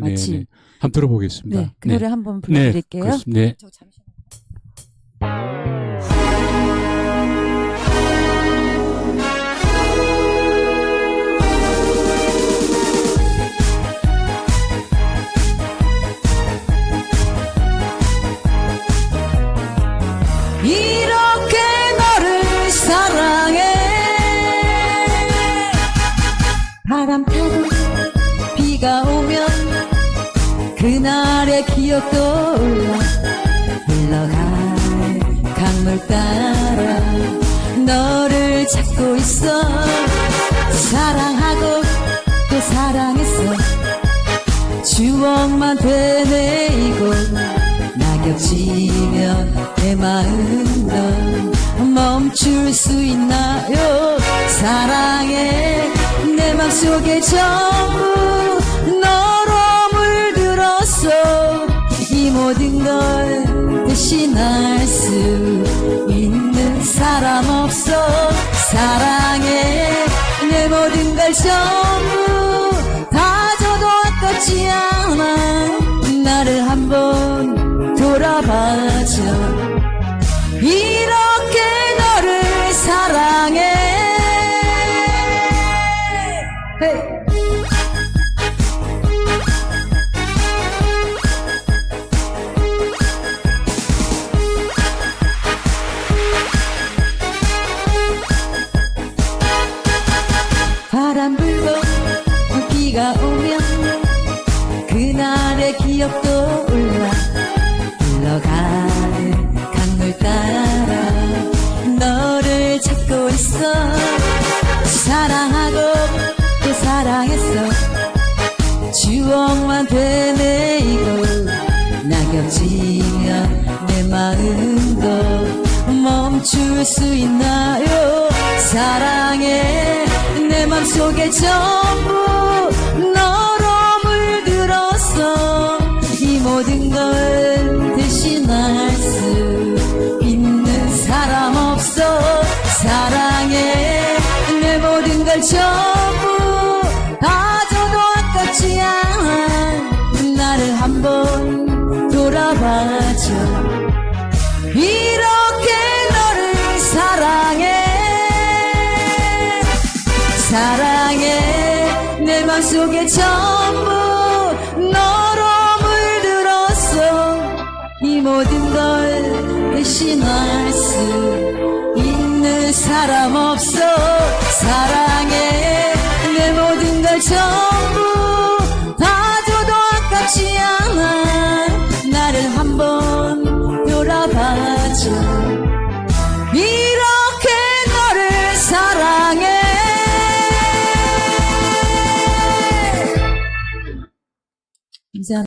네, 네, 마침. 네. 한번 들어보겠습니다. 네, 그 노래 한번 네, 불러드릴게요. 그렇습니다. 네. 저 잠시만요. 그날의 기억 떠올라 흘러갈 강물 따라 너를 찾고 있어. 사랑하고 또 사랑했어. 추억만 되뇌이고 낙엽 지면 내 마음도 멈출 수 있나요? 사랑해 내 맘속에 전부 모든 걸 대신할 수 있는 사람 없어. 사랑해. 내 모든 걸 전부 다 줘도 아깝지 않아. 나를 한번 돌아봐줘. 이렇게 너를 사랑해. 헤 기억도 올라 흘러가는 강물 따라 너를 찾고 있어. 사랑하고 또 사랑했어. 추억만 되뇌이고 낙엽 지면 내 마음도 멈출 수 있나요? 사랑해. 내 맘속에 전부 이렇게 너를 사랑해. 사랑해. 내 맘속에 전부 너로 물들었어. 이 모든 걸 대신할 수 있는 사람 없어. 사랑 돌아봐줘 이렇게 너를 사랑해 감사합니다.